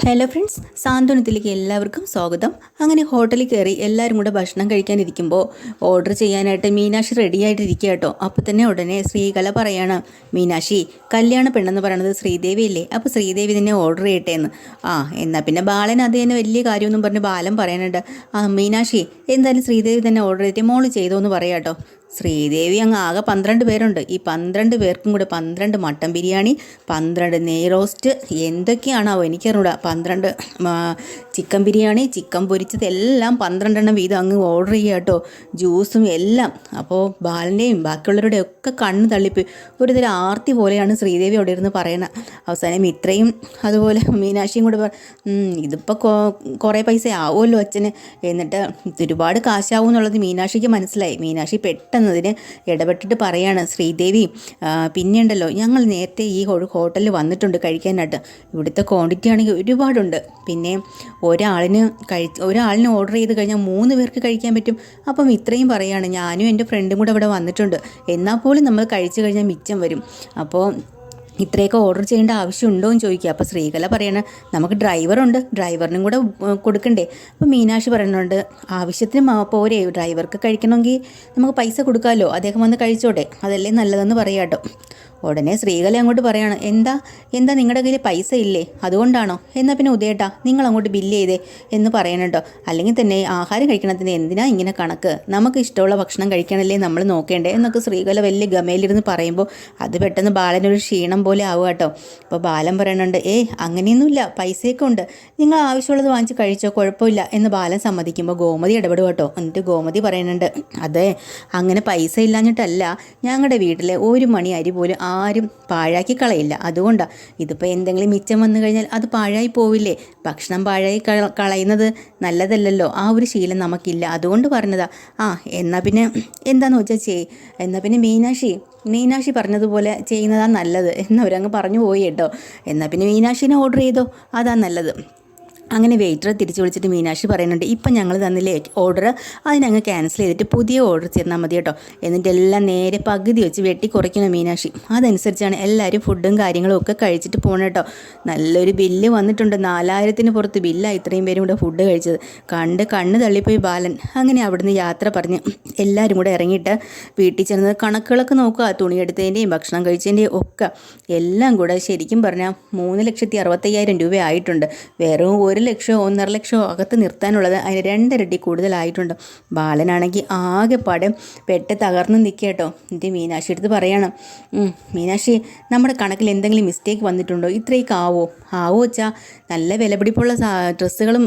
Hello friends സാന്ത്വനത്തിലേക്ക് എല്ലാവർക്കും സ്വാഗതം. അങ്ങനെ ഹോട്ടലിൽ കയറി എല്ലാവരും കൂടെ ഭക്ഷണം കഴിക്കാനിരിക്കുമ്പോൾ ഓർഡർ ചെയ്യാനായിട്ട് മീനാക്ഷി റെഡി ആയിട്ടിരിക്കുക കേട്ടോ. അപ്പോൾ തന്നെ ഉടനെ ശ്രീകല പറയാണ് മീനാക്ഷി കല്യാണ പെണ്ണെന്ന് പറയുന്നത് ശ്രീദേവി അല്ലേ? അപ്പോൾ ശ്രീദേവി തന്നെ ഓർഡർ ചെയ്യട്ടെ എന്ന് ആ എന്നാൽ പിന്നെ ബാലൻ അത് തന്നെ വലിയ കാര്യമൊന്നും പറഞ്ഞ് ബാലൻ പറയാനുണ്ട് ആ മീനാക്ഷി എന്തായാലും ശ്രീദേവി തന്നെ ഓർഡർ ചെയ്തിട്ട് മോൾ ചെയ്തോ എന്ന് പറയാം കേട്ടോ. ശ്രീദേവി അങ്ങ് ആകെ പന്ത്രണ്ട് പേരുണ്ട്. ഈ പന്ത്രണ്ട് പേർക്കും കൂടെ പന്ത്രണ്ട് മട്ടൻ ബിരിയാണി പന്ത്രണ്ട് നെയ് റോസ്റ്റ് എന്തൊക്കെയാണാവോ എനിക്കറിഞ്ഞൂടാ. പന്ത്രണ്ട് ചിക്കൻ ബിരിയാണി ചിക്കൻ പൊരിച്ചത് എല്ലാം പന്ത്രണ്ടെണ്ണം വീതം അങ്ങ് ഓർഡർ ചെയ്യുക കേട്ടോ. ജ്യൂസും എല്ലാം. അപ്പോൾ ബാലന്റെയും ബാക്കിയുള്ളവരുടെയും ഒക്കെ കണ്ണ് തള്ളിപ്പോയി. ഒരു തരം ആർത്തി പോലെയാണ് ശ്രീദേവി അവിടെ ഇരുന്ന് പറയുന്നത് അവസാനം ഇത്രയും അതുപോലെ മീനാക്ഷിയും കൂടെ ഇതിപ്പോൾ കുറേ പൈസ ആവുമല്ലോ അച്ഛന്. എന്നിട്ട് ഒരുപാട് കാശാവും എന്നുള്ളത് മീനാക്ഷിക്ക് മനസ്സിലായി. മീനാക്ഷി പെട്ടെന്നതിന് ഇടപെട്ടിട്ട് പറയാണ് ശ്രീദേവി പിന്നെയുണ്ടല്ലോ ഞങ്ങൾ നേരത്തെ ഈ ഹോട്ടലിൽ വന്നിട്ടുണ്ട് കഴിക്കാനായിട്ട്. ഇവിടുത്തെ ക്വാണ്ടിറ്റി ആണെങ്കിൽ ഒരുപാടുണ്ട്. പിന്നെ ഒരാളിന് കഴി ഒരാളിന് ഓർഡർ ചെയ്ത് കഴിഞ്ഞാൽ മൂന്ന് പേർക്ക് കഴിക്കാൻ പറ്റും. അപ്പം ഇത്രയും പറയാണ്. ഞാനും എന്റെ ഫ്രണ്ടും കൂടെ ഇവിടെ വന്നിട്ടുണ്ട്. എന്നാൽ പോലും നമ്മൾ കഴിച്ചു കഴിഞ്ഞാൽ മിച്ചം വരും. അപ്പോൾ ഇത്രയൊക്കെ ഓർഡർ ചെയ്യേണ്ട ആവശ്യമുണ്ടോ എന്ന് ചോദിക്കുക. അപ്പോൾ ശ്രീകല പറയണ നമുക്ക് ഡ്രൈവറുണ്ട് ഡ്രൈവറിനും കൂടെ കൊടുക്കണ്ടേ? അപ്പോൾ മീനാക്ഷി പറയുന്നുണ്ട് ആവശ്യത്തിന് പോരെ. ഡ്രൈവർക്ക് കഴിക്കണമെങ്കിൽ നമുക്ക് പൈസ കൊടുക്കാമല്ലോ അദ്ദേഹം വന്ന് കഴിച്ചോട്ടെ. അതല്ലേ നല്ലതെന്ന് പറയാം കേട്ടോ ഉടനെ ശ്രീകല അങ്ങോട്ട് പറയാണ് എന്താ? എന്താ നിങ്ങളുടെ കയ്യിൽ പൈസ ഇല്ലേ? അതുകൊണ്ടാണോ? എന്നാൽ പിന്നെ ഉദയേട്ടാ നിങ്ങൾ അങ്ങോട്ട് ബില്ല് ചെയ്തേ എന്ന് പറയണട്ടോ അല്ലെങ്കിൽ തന്നെ ആഹാരം കഴിക്കണത്തിന് എന്തിനാ ഇങ്ങനെ കണക്ക്? നമുക്ക് ഇഷ്ടമുള്ള ഭക്ഷണം കഴിക്കണല്ലേ നമ്മൾ നോക്കേണ്ടേ? എന്നൊക്കെ ശ്രീകല വലിയ ഗമയിലിരുന്ന് പറയുമ്പോൾ അത് പെട്ടെന്ന് ബാലനൊരു ക്ഷീണം പോലെ ആവുക കേട്ടോ അപ്പോൾ ബാലൻ പറയണുണ്ട് ഏയ് അങ്ങനെയൊന്നുമില്ല പൈസയൊക്കെ ഉണ്ട്. നിങ്ങൾ ആവശ്യമുള്ളത് വാങ്ങിച്ച് കഴിച്ചോ കുഴപ്പമില്ല എന്ന് ബാലൻ സമ്മതിക്കുമ്പോൾ ഗോമതി ഇടപെടുക കേട്ടോ എന്നിട്ട് ഗോമതി പറയുന്നുണ്ട് അതെ അങ്ങനെ പൈസ ഇല്ലാഞ്ഞിട്ടല്ല. ഞങ്ങളുടെ വീട്ടിലെ ഒരു മണി അരി പോലും ആരും പാഴാക്കി കളയില്ല. അതുകൊണ്ടാണ് ഇതിപ്പോൾ എന്തെങ്കിലും മിച്ചം വന്നു കഴിഞ്ഞാൽ അത് പാഴായി പോവില്ലേ? ഭക്ഷണം പാഴായി കളയുന്നത് നല്ലതല്ലല്ലോ. ആ ഒരു ശീലം നമുക്കില്ല. അതുകൊണ്ട് പറഞ്ഞതാ ആ എന്നാൽ പിന്നെ എന്താന്ന് വെച്ചാൽ ചെയ്. എന്നാൽ പിന്നെ മീനാക്ഷി മീനാക്ഷി പറഞ്ഞതുപോലെ ചെയ്യുന്നതാണ് നല്ലത്. എന്നവരങ്ങ് പറഞ്ഞു പോയി കേട്ടോ. എന്നാൽ പിന്നെ മീനാക്ഷിനെ ഓർഡർ ചെയ്തോ? അതാണ് നല്ലത്. അങ്ങനെ വെയിറ്ററെ തിരിച്ചു വിളിച്ചിട്ട് മീനാക്ഷി പറയുന്നുണ്ട് ഇപ്പം ഞങ്ങൾ തന്നില്ലേ ഓർഡർ അതിനങ്ങ് ക്യാൻസൽ ചെയ്തിട്ട് പുതിയ ഓർഡർ തന്നാൽ മതി കേട്ടോ. എന്നിട്ട് എല്ലാം നേരെ പകുതി വെച്ച് വെട്ടി കുറയ്ക്കണം മീനാക്ഷി. അതനുസരിച്ചാണ് എല്ലാവരും ഫുഡും കാര്യങ്ങളും ഒക്കെ കഴിച്ചിട്ട് പോകണം കേട്ടോ. നല്ലൊരു ബില്ല് വന്നിട്ടുണ്ട്. നാലായിരത്തിന് പുറത്ത് ബില്ലാണ് ഇത്രയും പേരും കൂടെ ഫുഡ് കഴിച്ചത്. കണ്ട് കണ്ണ് തള്ളിപ്പോയി ബാലൻ. അങ്ങനെ അവിടുന്ന് യാത്ര പറഞ്ഞ് എല്ലാവരും കൂടെ ഇറങ്ങിയിട്ട് വീട്ടിൽ ചെന്ന് കണക്കുകളൊക്കെ നോക്കുക. തുണിയെടുത്തതിന്റെയും ഭക്ഷണം കഴിച്ചതിന്റെയും ഒക്കെ. എല്ലാം കൂടെ ശരിക്കും പറഞ്ഞാൽ മൂന്ന് ലക്ഷത്തി അറുപത്തയ്യായിരം രൂപ ആയിട്ടുണ്ട്. വെറും ഒരു ലക്ഷമോ ഒന്നര ലക്ഷമോ അകത്ത് നിർത്താനുള്ളത് അതിന് രണ്ടിരട്ടി കൂടുതലായിട്ടുണ്ട്. ബാലനാണെങ്കിൽ ആകെ പടം പെട്ട് തകർന്ന് നിൽക്കുക കേട്ടോ എന്നിട്ട് മീനാക്ഷി എടുത്ത് പറയണം. മീനാക്ഷി നമ്മുടെ കണക്കിൽ എന്തെങ്കിലും മിസ്റ്റേക്ക് വന്നിട്ടുണ്ടോ? ഇത്രയൊക്കെ ആവോ? ആവോ വെച്ചാൽ നല്ല വിലപിടിപ്പുള്ള ഡ്രസ്സുകളും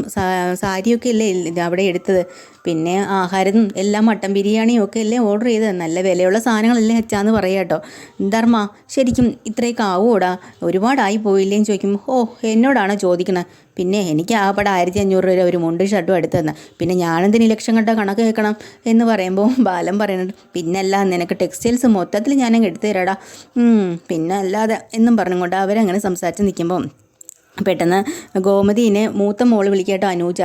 സാരിയൊക്കെ അല്ലേ അവിടെ എടുത്തത്. പിന്നെ ആഹാരം എല്ലാം മട്ടൻ ബിരിയാണിയും ഒക്കെ അല്ലേ ഓർഡർ ചെയ്തത്. നല്ല വിലയുള്ള സാധനങ്ങളല്ലേ അച്ചാന്ന് പറയാം കേട്ടോ ധർമ്മ ശരിക്കും ഇത്രയൊക്കെ ആവോടാ? ഒരുപാടായി പോയില്ലേന്ന് ചോദിക്കുമ്പോൾ ഓ എന്നോടാണോ ചോദിക്കണത് പിന്നെ എനിക്ക് ആകപ്പാടെ ആയിരത്തി അഞ്ഞൂറ് രൂപ ഒരു മുണ്ടും ഷർട്ടും എടുത്തു തന്നെ. പിന്നെ ഞാനെന്തിന് ലക്ഷം കണ്ട കണക്ക് കേൾക്കണം എന്ന് പറയുമ്പോൾ ബാലം പറയുന്നുണ്ട് പിന്നല്ല നിനക്ക് ടെക്സ്റ്റൈൽസ് മൊത്തത്തിൽ ഞാനങ്ങ് എടുത്തു തരാടാ. പിന്നെ അല്ലാതെ എന്നും പറഞ്ഞുകൊണ്ട് അവരങ്ങനെ സംസാരിച്ച് നിൽക്കുമ്പോൾ പെട്ടെന്ന് ഗോമതിനെ മൂത്ത മോൾ വിളിക്കട്ടോ അനൂജ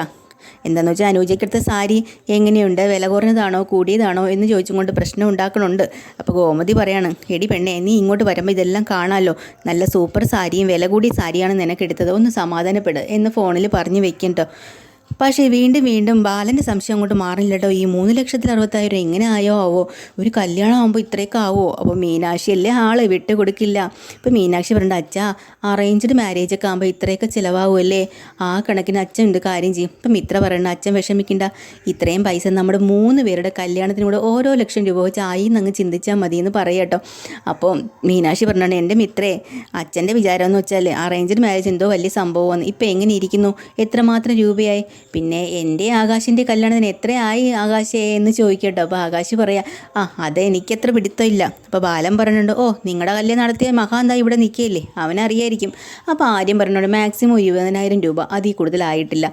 എന്താന്ന് വെച്ചാൽ അനൂജയ്ക്കടുത്ത സാരി എങ്ങനെയുണ്ട്? വില കുറഞ്ഞതാണോ? കൂടിയതാണോ? എന്ന് ചോദിച്ചും കൊണ്ട് പ്രശ്നം ഉണ്ടാക്കണുണ്ട്. അപ്പോൾ ഗോമതി പറയാണ് എടി പെണ്ണെ നീ ഇങ്ങോട്ട് വരുമ്പോൾ ഇതെല്ലാം കാണാമല്ലോ നല്ല സൂപ്പർ സാരിയും വില കൂടിയ സാരിയാണ് നിനക്കെടുത്തത് ഒന്ന് സമാധാനപ്പെട് എന്ന് ഫോണിൽ പറഞ്ഞു വെക്കും കേട്ടോ പക്ഷേ വീണ്ടും വീണ്ടും ബാലന്റെ സംശയം അങ്ങോട്ട് മാറില്ല കേട്ടോ ഈ മൂന്ന് ലക്ഷത്തിൽ അറുപത്തായിരം എങ്ങനെ ആയോ? ആവോ ഒരു കല്യാണം ആകുമ്പോൾ ഇത്രയൊക്കെ ആവോ? അപ്പോൾ മീനാക്ഷി അല്ലേ ആളെ വിട്ട് കൊടുക്കില്ല. ഇപ്പോൾ മീനാക്ഷി പറയണ്ട അച്ഛാ അറേഞ്ച്ഡ് മാരേജ് ഒക്കെ ആകുമ്പോൾ ഇത്രയൊക്കെ ചിലവാകുമല്ലേ ആ കണക്കിന് അച്ഛൻ ഉണ്ട് കാര്യം ചെയ്യും? ഇപ്പം ഇത്ര പറയണ അച്ഛൻ വിഷമിക്കണ്ട. ഇത്രയും പൈസ നമ്മുടെ മൂന്ന് പേരുടെ കല്യാണത്തിന് കൂടെ ഓരോ ലക്ഷം രൂപ വെച്ച് ആയി എന്നങ്ങ് ചിന്തിച്ചാൽ മതി എന്ന് പറയട്ടോ അപ്പോൾ മീനാക്ഷി പറഞ്ഞാണ് എന്റെ മിത്രേ അച്ഛന്റെ വിചാരം എന്ന് വെച്ചാൽ അറേഞ്ച്ഡ് മാരേജ് എന്തോ വലിയ സംഭവമാണ് ഇപ്പം എങ്ങനെ ഇരിക്കുന്നു? എത്രമാത്രം രൂപയായി? പിന്നെ എന്റെ ആകാശിന്റെ കല്യാണത്തിന് എത്രയായി ആകാശേ എന്ന് ചോദിക്കട്ടോ. അപ്പോൾ ആകാശ് പറയാം ആ അത് എനിക്കത്ര പിടുത്തമില്ല. അപ്പോൾ ബാലൻ പറഞ്ഞിട്ടുണ്ട് ഓ നിങ്ങളുടെ കല്യാണം നടത്തിയ മഹാന്താ ഇവിടെ നിൽക്കുകയില്ലേ? അവനറിയായിരിക്കും. അപ്പോൾ ആര്യം പറഞ്ഞോണ്ട് മാക്സിമം ഇരുപതിനായിരം രൂപ അതിൽ കൂടുതലായിട്ടില്ല.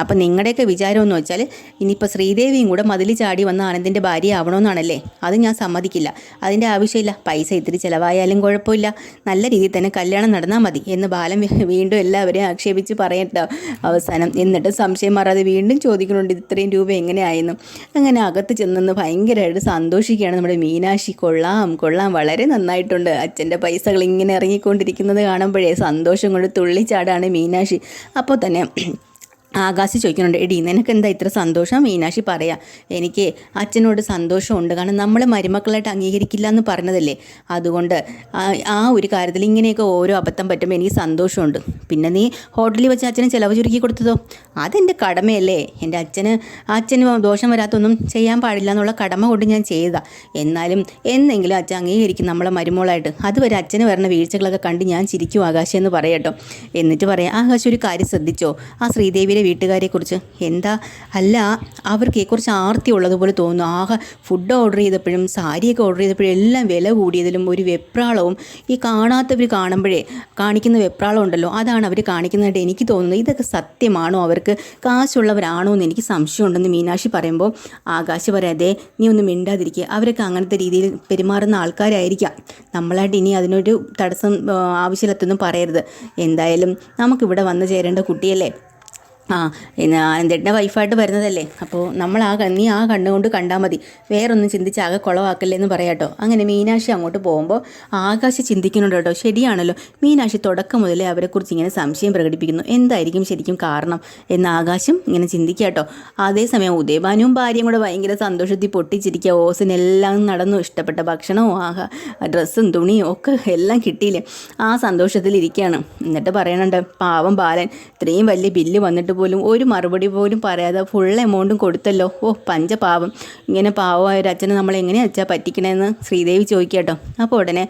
അപ്പം നിങ്ങളുടെയൊക്കെ വിചാരം എന്ന് വെച്ചാൽ ഇനിയിപ്പോൾ ശ്രീദേവിയും കൂടെ മതിൽ ചാടി വന്ന ആനന്ദിന്റെ ഭാര്യ ആവണമെന്നാണല്ലേ? അത് ഞാൻ സമ്മതിക്കില്ല. അതിന്റെ ആവശ്യമില്ല. പൈസ ഇത്തിരി ചിലവായാലും കുഴപ്പമില്ല. നല്ല രീതിയിൽ തന്നെ കല്യാണം നടന്നാൽ മതി എന്ന് ബാലൻ വീണ്ടും എല്ലാവരെയും ആക്ഷേപിച്ച് പറയട്ടോ അവസാനം. എന്നിട്ട് സംശയം മാറാതെ വീണ്ടും ചോദിക്കുന്നുണ്ട് ഇത്രയും രൂപ എങ്ങനെയായിരുന്നു അങ്ങനെ അകത്ത് ചെന്നെന്ന് ഭയങ്കരമായിട്ട് സന്തോഷിക്കുകയാണ് നമ്മുടെ മീനാക്ഷി. കൊള്ളാം കൊള്ളാം. വളരെ നന്നായിട്ടുണ്ട്. അച്ഛന്റെ പൈസകൾ ഇങ്ങനെ ഇറങ്ങിക്കൊണ്ടിരിക്കുന്നത് കാണുമ്പോഴേ സന്തോഷം കൊണ്ട് തുള്ളിച്ചാടാണ് മീനാക്ഷി. അപ്പോൾ തന്നെ ആകാശ് ചോദിക്കുന്നുണ്ട് എടി നിനക്ക് എന്താ ഇത്ര സന്തോഷം? മീനാക്ഷി പറയാം എനിക്ക് അച്ഛനോട് സന്തോഷമുണ്ട്. കാരണം നമ്മൾ മരുമക്കളായിട്ട് അംഗീകരിക്കില്ല എന്ന് പറഞ്ഞതല്ലേ? അതുകൊണ്ട് ആ- ഒരു കാര്യത്തിൽ ഇങ്ങനെയൊക്കെ ഓരോ അബദ്ധം പറ്റുമ്പോൾ എനിക്ക് സന്തോഷമുണ്ട്. പിന്നെ നീ ഹോട്ടലിൽ വെച്ച് അച്ഛനെ ചിലവ് ചുരുക്കി കൊടുത്തതോ? അതെന്റെ കടമയല്ലേ. എന്റെ അച്ഛന് അച്ഛന് ദോഷം വരാത്തൊന്നും ചെയ്യാൻ പാടില്ല എന്നുള്ള കടമ കൊണ്ട് ഞാൻ ചെയ്തതാ. എന്നാലും എന്നെങ്കിലും അച്ഛൻ അംഗീകരിക്കും നമ്മളെ മരുമോളായിട്ട്. അതുവരെ അച്ഛന് വരുന്ന വീഴ്ചകളൊക്കെ കണ്ട് ഞാൻ ചിരിക്കും ആകാശം എന്ന് പറയട്ടോ. എന്നിട്ട് പറയാം ആകാശ് ഒരു കാര്യം ശ്രദ്ധിച്ചോ? ആ ശ്രീദേവിയുടെ വീട്ടുകാരെക്കുറിച്ച്? എന്താ? അല്ല അവർക്ക് കുറച്ച് ആർത്തി ഉള്ളതുപോലെ തോന്നുന്നു. ആകെ ഫുഡ് ഓർഡർ ചെയ്തപ്പോഴും സാരിയൊക്കെ ഓർഡർ ചെയ്തപ്പോഴും എല്ലാം വില കൂടിയതിലും ഒരു വെപ്രാളവും ഈ കാണാത്തവർ കാണുമ്പോഴേ കാണിക്കുന്ന വെപ്രാളം ഉണ്ടല്ലോ അതാണ് അവർ കാണിക്കുന്നതായിട്ട് എനിക്ക് തോന്നുന്നത്. ഇതൊക്കെ സത്യമാണോ? അവർക്ക് കാശുള്ളവരാണോ എന്ന് എനിക്ക് സംശയമുണ്ടെന്ന് മീനാക്ഷി പറയുമ്പോൾ ആകാശ് പറയാതെ നീ ഒന്ന് മിണ്ടാതിരിക്കുക അവരൊക്കെ അങ്ങനത്തെ രീതിയിൽ പെരുമാറുന്ന ആൾക്കാരായിരിക്കാം. നമ്മളായിട്ട് ഇനി അതിനൊരു തടസ്സം ആവശ്യമില്ലാത്തൊന്നും പറയരുത്. എന്തായാലും നമുക്കിവിടെ വന്നു ചേരേണ്ട കുട്ടിയല്ലേ? ആ പിന്നെ ആനന്ദേട്ടന്റെ വൈഫായിട്ട് വരുന്നതല്ലേ? അപ്പോൾ നമ്മൾ ആ കണ്ണി ആ കണ്ണുകൊണ്ട് കണ്ടാൽ മതി. വേറൊന്നും ചിന്തിച്ച് ആകെ കുളവാക്കല്ലേ എന്ന് പറയാട്ടോ അങ്ങനെ മീനാക്ഷി അങ്ങോട്ട് പോകുമ്പോൾ ആകാശ് ചിന്തിക്കുന്നുണ്ട് കേട്ടോ. ശരിയാണല്ലോ. മീനാക്ഷി തുടക്കം മുതലേ അവരെക്കുറിച്ച് ഇങ്ങനെ സംശയം പ്രകടിപ്പിക്കുന്നു. എന്തായിരിക്കും ശരിക്കും കാരണം എന്ന് ആകാശം ഇങ്ങനെ ചിന്തിക്കാട്ടോ അതേസമയം ഉദയഭാനുവും ഭാര്യയും കൂടെ ഭയങ്കര സന്തോഷത്തിൽ പൊട്ടിച്ചിരിക്കുക ഓസിനെല്ലാം നടന്നു. ഇഷ്ടപ്പെട്ട ഭക്ഷണവും ആഹാ ഡ്രസ്സും തുണിയും ഒക്കെ എല്ലാം കിട്ടിയില്ലേ? ആ സന്തോഷത്തിൽ ഇരിക്കുകയാണ് എന്നിട്ട് പറയണുണ്ട് പാവം ബാലൻ ഇത്രയും വലിയ ബില്ല് വന്നിട്ട് പോലും ഒരു മറുപടി പോലും പറയാതെ ഫുൾ എമൗണ്ടും കൊടുത്തല്ലോ. ഓ പഞ്ചപാവം ഇങ്ങനെ പാവമായ ഒരു അച്ഛനെ നമ്മൾ എങ്ങനെ അച്ഛാ പറ്റിക്കണേന്ന് ശ്രീദേവി ചോദിക്കട്ടോ. അപ്പോൾ ഉടനെ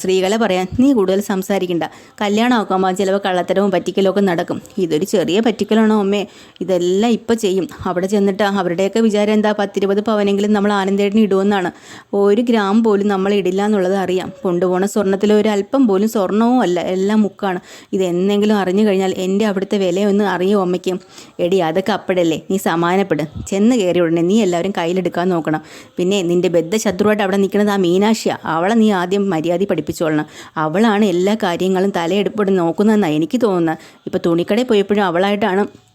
സ്ത്രീകളെ പറയാൻ നീ കൂടുതൽ സംസാരിക്കണ്ട. കല്യാണം ആക്കുമ്പോൾ ചിലപ്പോൾ കള്ളത്തരവും പറ്റിക്കലൊക്കെ നടക്കും. ഇതൊരു ചെറിയ പറ്റിക്കലാണോ അമ്മേ? ഇതെല്ലാം ഇപ്പോൾ ചെയ്യും. അവിടെ ചെന്നിട്ട് അവരുടെയൊക്കെ വിചാരം എന്താ? പത്തിരുപത് പവനെങ്കിലും നമ്മൾ ആനന്ദേട്ടിന് ഇടുമെന്നാണ്. ഒരു ഗ്രാം പോലും നമ്മൾ ഇടില്ല എന്നുള്ളത് അറിയാം. കൊണ്ടുപോണ സ്വർണത്തിൽ ഒരു അല്പം പോലും സ്വർണവും അല്ല എല്ലാം മുക്കാണ്. ഇത് എന്നെങ്കിലും അറിഞ്ഞു കഴിഞ്ഞാൽ എന്റെ അവിടുത്തെ വിലയൊന്ന് അറിയോ എടി അതൊക്കെ അപ്പോഴല്ലേ? നീ സമാനപ്പെട്. ചെന്ന് കയറി ഉടനെ നീ എല്ലാവരും കയ്യിലെടുക്കാൻ നോക്കണം. പിന്നെ നിന്റെ ബദ്ധ ശത്രുവായിട്ട് അവിടെ നിൽക്കുന്നത് ആ മീനാക്ഷിയാണ് അവളെ നീ ആദ്യം മര്യാദ പഠിപ്പിച്ചോളണം. അവളാണ് എല്ലാ കാര്യങ്ങളും തലയെടുപ്പോടെ നോക്കുന്നതെന്നാണ് എനിക്ക് തോന്നുന്നത്. ഇപ്പോൾ തുണിക്കടയിൽ പോയപ്പോഴും അവളായിട്ടാണ്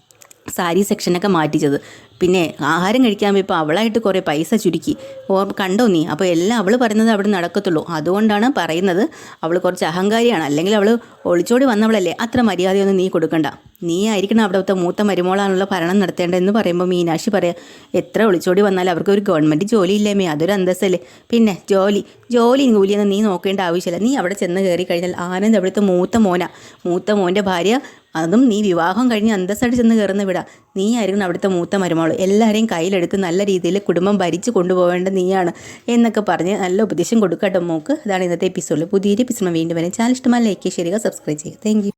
സാരി സെക്ഷനൊക്കെ മാറ്റിച്ചത്. പിന്നെ ആഹാരം കഴിക്കാൻ പോയപ്പോൾ അവളായിട്ട് കുറേ പൈസ ചുരുക്കി. ഓർ കണ്ടോ നീ? അപ്പോൾ എല്ലാം അവൾ പറയുന്നത് അവിടെ നടക്കത്തുള്ളൂ. അതുകൊണ്ടാണ് പറയുന്നത് അവൾ കുറച്ച് അഹങ്കാരിയാണ്. അല്ലെങ്കിൽ അവൾ ഒളിച്ചോടി വന്നവളല്ലേ? അത്ര മര്യാദയൊന്നും നീ കൊടുക്കണ്ട. നീ ആയിരിക്കണം അവിടുത്തെ മൂത്ത മരുമോളാണുള്ള ഭരണം നടത്തേണ്ടതെന്ന് പറയുമ്പോൾ മീനാക്ഷി പറയാം എത്ര ഒളിച്ചോടി വന്നാലും അവർക്ക് ഒരു ഗവൺമെന്റ് ജോലി ഇല്ലേമേ അതൊരു അന്തസ്സല്ലേ? പിന്നെ ജോലി. ജോലി കൂലിയൊന്നും നീ നോക്കേണ്ട ആവശ്യമില്ല. നീ അവിടെ ചെന്ന് കയറി കഴിഞ്ഞാൽ ആനന്ദ് അവിടുത്തെ മൂത്ത മോന. മൂത്ത മോന്റെ ഭാര്യ അതും നീ വിവാഹം കഴിഞ്ഞ് അന്തസ്സായിട്ട് ചെന്ന് കയറുന്ന വിടാം. നീ അവിടുത്തെ മൂത്ത മരുമോൾ എല്ലാവരെയും കയ്യിലെടുത്ത് നല്ല രീതിയിൽ കുടുംബം ഭരിച്ചു കൊണ്ടുപോകേണ്ട നീയാണ് എന്നൊക്കെ പറഞ്ഞ് നല്ല ഉപദേശം കൊടുക്കട്ടോ മോക്ക്. അതാണ് ഇന്നത്തെ എപ്പിസോഡിൽ പുതിയൊരു എപ്പിസോഡ് വീണ്ടും വരെ ചാനൽ ഇഷ്ടമായി ലൈക്ക് ചെയ്യുക സബ്സ്ക്രൈബ് ചെയ്യുക. താങ്ക്